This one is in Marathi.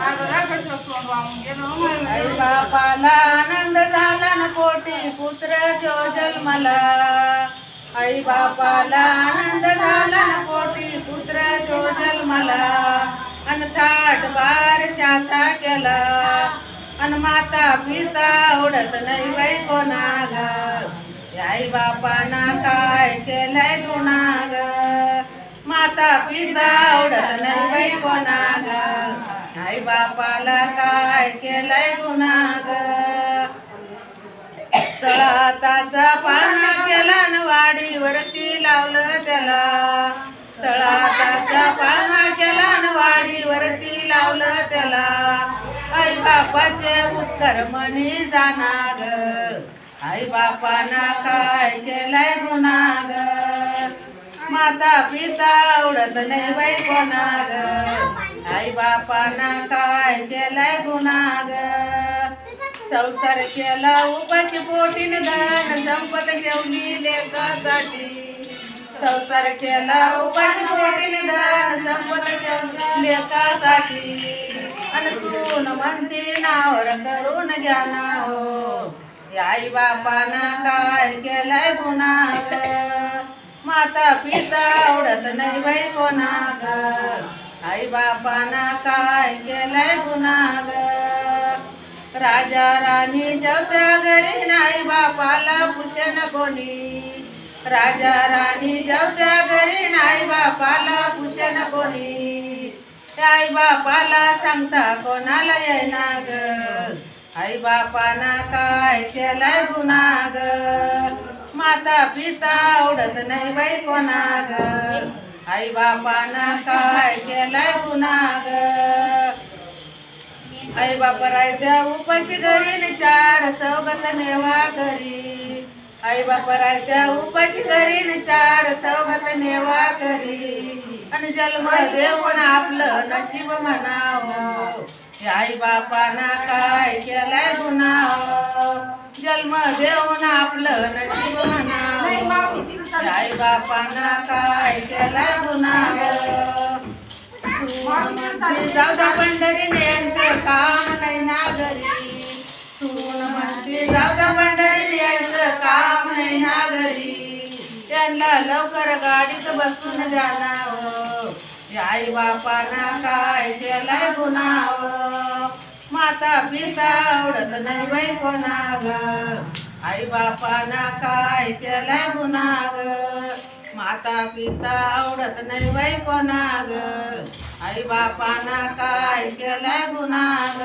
आई बापाला आनंद झाला कोटी पोटी पुत्र जो जन्मला. आई बापाला आनंद झाला कोटी पोटी पुत्र जो जन्मला. अन थाट बार शाचा केला. अन माता पिता उड़त नाही बाई कोणाला. आई बापाना काय केलंय गुन्हा ग माता पिता उड़त नाही बाई कोणाला. ग आई बापाला काय केलंय गुणाग? ग तळाताचा पाळणा केला न वाडीवरती लावलं त्याला. तळाताचा पाळणा केला न वाडीवरती लावलं त्याला. आई बापाचे उपकर मनी जाणार आई बापाना काय केलाय गुणाग? माता पिता आवडत नाही बाई कोणाग. आई बापाना काय केलाय गुणाग? ग संसार केला उपाशी पोटी दान संपत ठेवली लेकासाठी. संसार केला उपाशी पोटी दान संपत ठेवली लेकासाठी. आणि सून म्हणते नावर करून घ्या ना हो. आई बापाना काय केलाय गुणाग? माता पिता आवडत नाही बाई कोणा आई बापाना काय केलाय गुन्हा ग राजा राणी जेवत्या घरी नाही बापाला भूषण कोणी? राजा राणी जेवत्या घरी नाही बापाला भूषण कोणी? आई बापाला सांगता कोणाला येईना ग आई बापाना काय केलाय गुन्हा ग माता पिता आवडत नाही बाई कोणा ग आई बापाना काय केलाय गुणाग? ग आई बापा राहत्या उपाशी घरी न चार चौघात नेवा घरी. आई बापा राहत्या उपाशी घरी न चार चौघात नेवा घरी. आणि जन्म देऊन आपलं नशीब म्हणावं. आई बापाना काय केलाय गुन्हा जन्म देऊन आपलं नशीब म्हणा आई बापांना काय केलाय गुन्हा जाऊ द्या पंढरी यांचं काम नाही नागरी सून म्हणते जाऊ द्या पंढरी यांचं काम नाही नागरी त्यांना लवकर गाडीत बसून जाणार आई बापाना काय केलाय गुन्हा माता पिता आवडत नाही बाई कोणा ग आई बापाना काय केलाय गुणाग माता पिता आवडत नाही बाई कोणाग. आई बापाना काय केलाय गुणाग